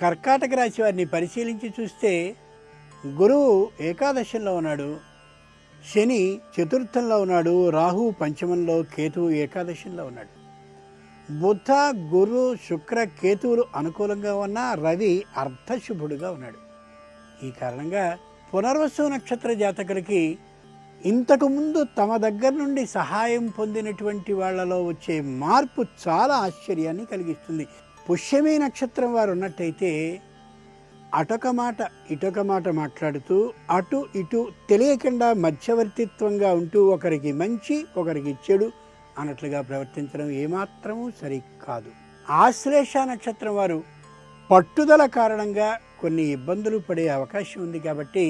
కర్కాటక రాశి వారిని పరిశీలించి చూస్తే గురువు ఏకాదశంలో ఉన్నాడు. శని చతుర్థంలో ఉన్నాడు. రాహు పంచమంలో కేతువు ఏకాదశంలో ఉన్నాడు. బుధ గురు శుక్ర కేతువులు అనుకూలంగా ఉన్న రవి అర్ధశుభుడుగా ఉన్నాడు. ఈ కారణంగా పునర్వసు నక్షత్ర జాతకులకి ఇంతకుముందు తమ దగ్గర నుండి సహాయం పొందినటువంటి వాళ్ళలో వచ్చే మార్పు చాలా ఆశ్చర్యాన్ని కలిగిస్తుంది. పుష్యమే నక్షత్రం వారు ఉన్నట్టయితే అటొక మాట ఇటొక మాట మాట్లాడుతూ అటు ఇటు తెలియకుండా మధ్యవర్తిత్వంగా ఉంటూ ఒకరికి మంచి ఒకరికి చెడు అన్నట్లుగా ప్రవర్తించడం ఏమాత్రమూ సరి కాదు ఆశ్లేష నక్షత్రం వారు పట్టుదల కారణంగా కొన్ని ఇబ్బందులు పడే అవకాశం ఉంది కాబట్టి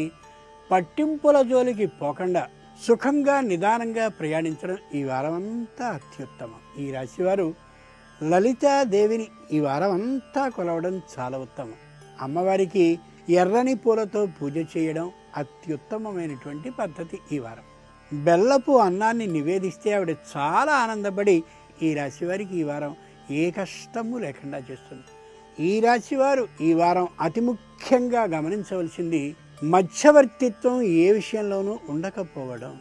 పట్టింపుల జోలికి పోకుండా సుఖంగా నిదానంగా ప్రయాణించడం ఈ వారమంతా అత్యుత్తమం. ఈ రాశివారు లలితాదేవిని ఈ వారం అంతా కొలవడం చాలా ఉత్తమం. అమ్మవారికి ఎర్రని పూలతో పూజ చేయడం అత్యుత్తమమైనటువంటి పద్ధతి ఈ వారం. బెల్లపు అన్నాన్ని నివేదిస్తే ఆవిడ చాలా ఆనందపడి ఈ రాశి వారికి ఈ వారం ఏ కష్టము లేకుండా చేస్తుంది. ఈ రాశి వారు ఈ వారం అతి ముఖ్యంగా గమనించవలసింది మధ్యవర్తిత్వం ఏ విషయంలోనూ ఉండకపోవడం.